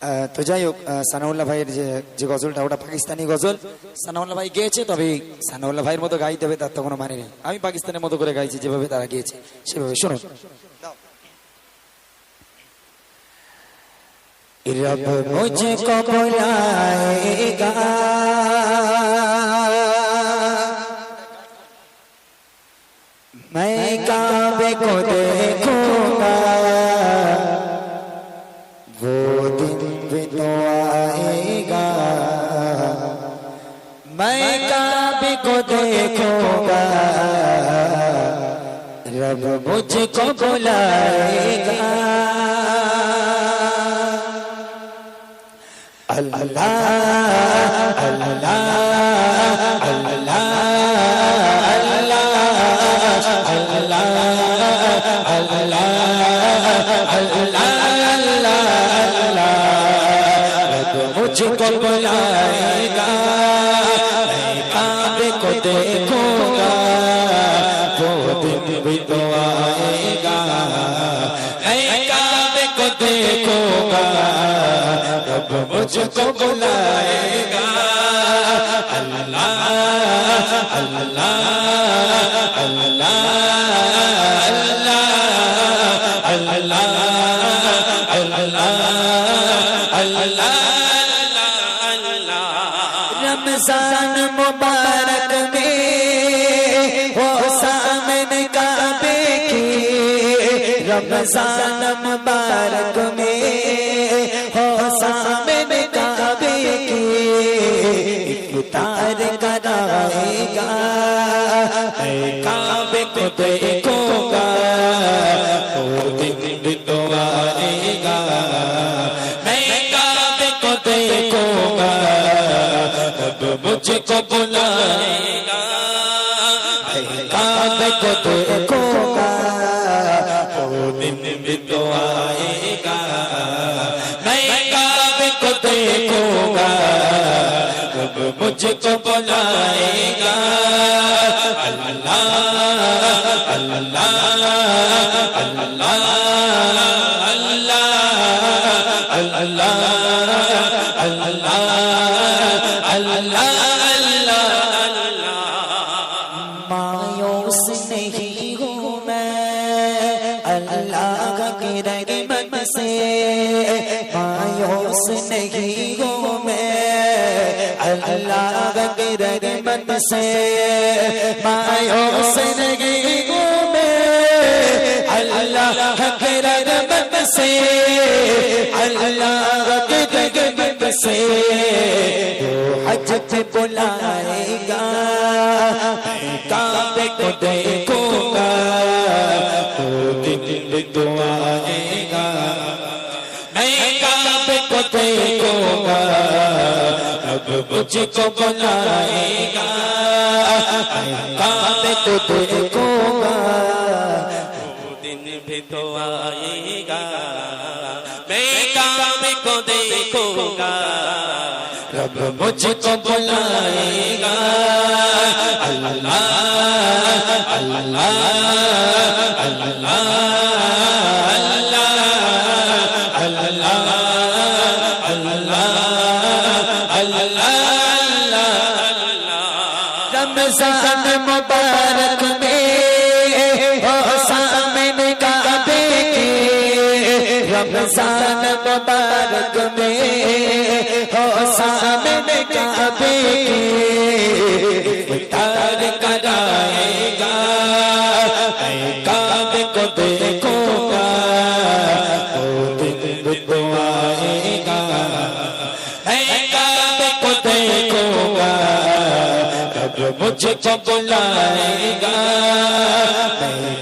আহ, তো যাই হোক আহ, সানাউল্লাহ ভাইয়ের যে যে গজলটা ওটা পাকিস্তানি গজল সানাউল্লাহ ভাই গেয়েছে তবে সানাউল্লাহ ভাইয়ের মতো গাইতে হবে তার তো কোনো মানে নেই আমি পাকিস্তানের মতো করে গাইছি যেভাবে তারা গিয়েছে সেভাবে শুনুন रब मुझको बुलाएगा मैं काबे को देखूंगा को देखूंगा रब मुझको बुलाएगा अल्लाह अल्लाह अल्लाह मुझको बुलाएगा मैं काबे को देखूँगा वो दिन भी तो आएगा। काबे को देखूँगा रब मुझको बुलाएगा। अल्लाह अल्लाह अल्लाह अल्लाह अल्लाह। रमजान मुबारक में हो सामने काबे की रमजान मुबारक में हो सामने काबे की इफ्तार कराएगा मैं काबे को देखूंगा मुझको बुलाएगा मैं काबे को देखूंगा वो दिन भी तो आएगा मैं काबे को देखूंगा अब मुझको बुलाएगा अल्लाह अल्लाह अल्लाह मायूस नहीं हूँ मैं अल्लाह की रहमत से मायूस नहीं हूँ मैं अल्लाह की रहमत से मायूस नहीं हूँ मैं अल्लाह की रहमत से अल्लाह की रहमत से वो हज पे बुलाएगा मैं काबे को देखूंगा वो दिन भी तो आएगा मैं काबे को देखूंगा अब मुझको बुलाएगा मैं काबे को देखूंगा वो दिन भी तो आएगा मैं काबे को देखूंगा रब मुझको बुलाएगा अल्लाह अल्लाह अल्लाह अल्लाह रमजान रमजान मुबारक में हो सामने काबे। के इफ्तार कराएगा मैं काबे को देखूंगा वो दिन भी तो आएगा मैं काबे को देखूंगा अब मुझको बुलाएगा। मैं